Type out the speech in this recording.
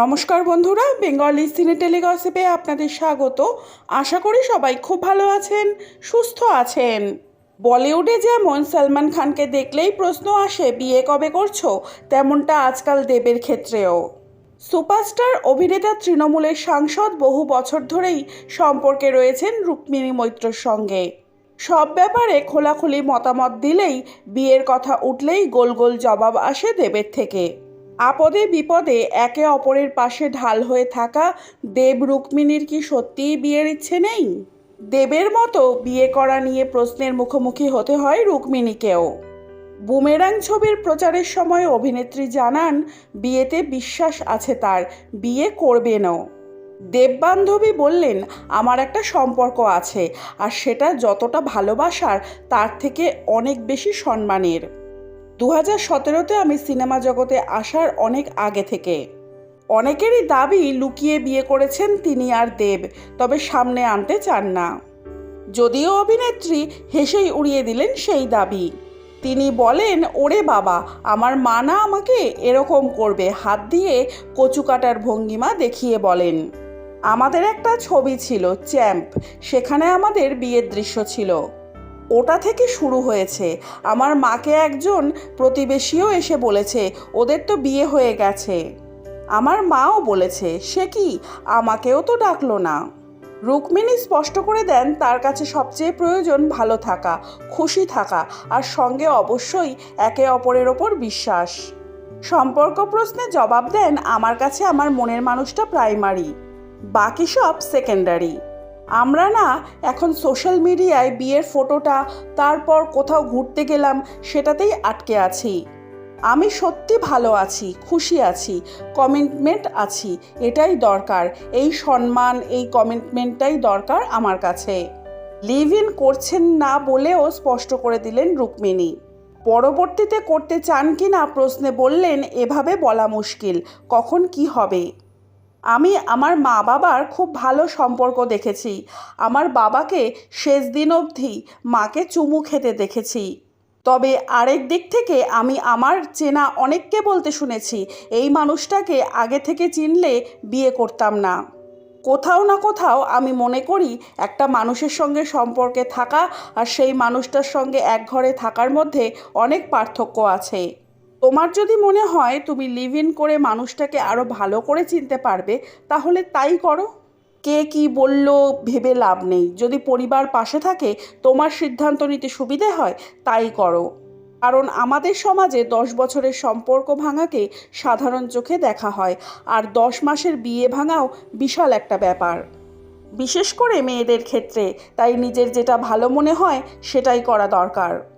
নমস্কার বন্ধুরা, বেঙ্গলি সিনে টেলিগসিপে আপনাদের স্বাগত। আশা করি সবাই খুব ভালো আছেন, সুস্থ আছেন। বলিউডে যেমন সলমান খানকে দেখলেই প্রশ্ন আসে, বিয়ে কবে করছ? তেমনটা আজকাল দেবের ক্ষেত্রেও। সুপারস্টার অভিনেতা তৃণমূলের সাংসদ বহু বছর ধরেই সম্পর্কে রয়েছেন রুক্মিণী মৈত্রর সঙ্গে। সব ব্যাপারে খোলাখুলি মতামত দিলেই বিয়ের কথা উঠলেই গোল গোল জবাব আসে দেবের থেকে। আপদে বিপদে একে অপরের পাশে ঢাল হয়ে থাকা দেব রুক্মিণীর কি সত্যিই বিয়ের ইচ্ছে নেই? দেবের মতো বিয়ে করা নিয়ে প্রশ্নের মুখোমুখি হতে হয় রুক্মিণীকেও। বুমেরাং ছবির প্রচারের সময় অভিনেত্রী জানান, বিয়েতে বিশ্বাস আছে তার, বিয়ে করবেনও। দেববান্ধবী বললেন, আমার একটা সম্পর্ক আছে, আর সেটা যতটা ভালোবাসার, তার থেকে অনেক বেশি সম্মানের। দু হাজার সতেরোতে আমি সিনেমা জগতে আসার অনেক আগে থেকে। অনেকেরই দাবি লুকিয়ে বিয়ে করেছেন তিনি আর দেব, তবে সামনে আনতে চান না। যদিও অভিনেত্রী হেসেই উড়িয়ে দিলেন সেই দাবি। তিনি বলেন, ওরে বাবা, আমার মা না আমাকে এরকম করবে, হাত দিয়ে কচু কাটার ভঙ্গিমা দেখিয়ে বলেন। আমাদের একটা ছবি ছিল, চ্যাম্প, সেখানে আমাদের বিয়ের দৃশ্য ছিল। ওটা থেকে শুরু হয়েছে। আমার মাকে একজন প্রতিবেশীও এসে বলেছে, ওদের তো বিয়ে হয়ে গেছে। আমার মাও বলেছে, সে কি? আমাকেও তো ডাকলো না। রুক্মিণী স্পষ্ট করে দেন, তার কাছে সবচেয়ে প্রয়োজন ভালো থাকা, খুশি থাকা, আর সঙ্গে অবশ্যই একে অপরের ওপর বিশ্বাস। সম্পর্ক প্রশ্নে জবাব দেন, আমার কাছে আমার মনের মানুষটা প্রাইমারি বাকি সব সেকেন্ডারি আমরা না এখন সোশ্যাল মিডিয়ায় বিয়ের ফটোটা তারপর কোথাও ঘুরতে গেলাম, সেটাতেই আটকে আছি। আমি সত্যি ভালো আছি, খুশি আছি কমিটমেন্ট আছি, এটাই দরকার। এই সম্মান, এই কমিটমেন্টটাই দরকার আমার কাছে। লিভ ইন করছেন না বলেও স্পষ্ট করে দিলেন রুক্মিণী। পরবর্তীতে করতে চান কি না প্রশ্নে বললেন, এভাবে বলা মুশকিল, কখন কি হবে? আমি আমার মা বাবার খুব ভালো সম্পর্ক দেখেছি। আমার বাবাকে শেষ দিন অবধি মাকে চুমু খেতে দেখেছি। তবে আরেক দিক থেকে আমি আমার চেনা অনেককে বলতে শুনেছি, এই মানুষটাকে আগে থেকে চিনলে বিয়ে করতাম না। কোথাও না কোথাও আমি মনে করি একটা মানুষের সঙ্গে সম্পর্কে থাকা আর সেই মানুষটার সঙ্গে এক ঘরে থাকার মধ্যে অনেক পার্থক্য আছে। তোমার যদি মনে হয় তুমি লিভ ইন করে মানুষটাকে আরও ভালো করে চিনতে পারবে, তাহলে তাই করো। কে কি বলল ভেবে লাভ নেই। যদি পরিবার পাশে থাকে, তোমার সিদ্ধান্ত নিতে সুবিধে হয়, তাই করো। কারণ আমাদের সমাজে দশ বছরের সম্পর্ক ভাঙাকে সাধারণ চোখে দেখা হয়, আর দশ মাসের বিয়ে ভাঙাও বিশাল একটা ব্যাপার। বিশেষ করে মেয়েদের ক্ষেত্রে, তাই নিজের যেটা ভালো মনে হয়, সেটাই করা দরকার।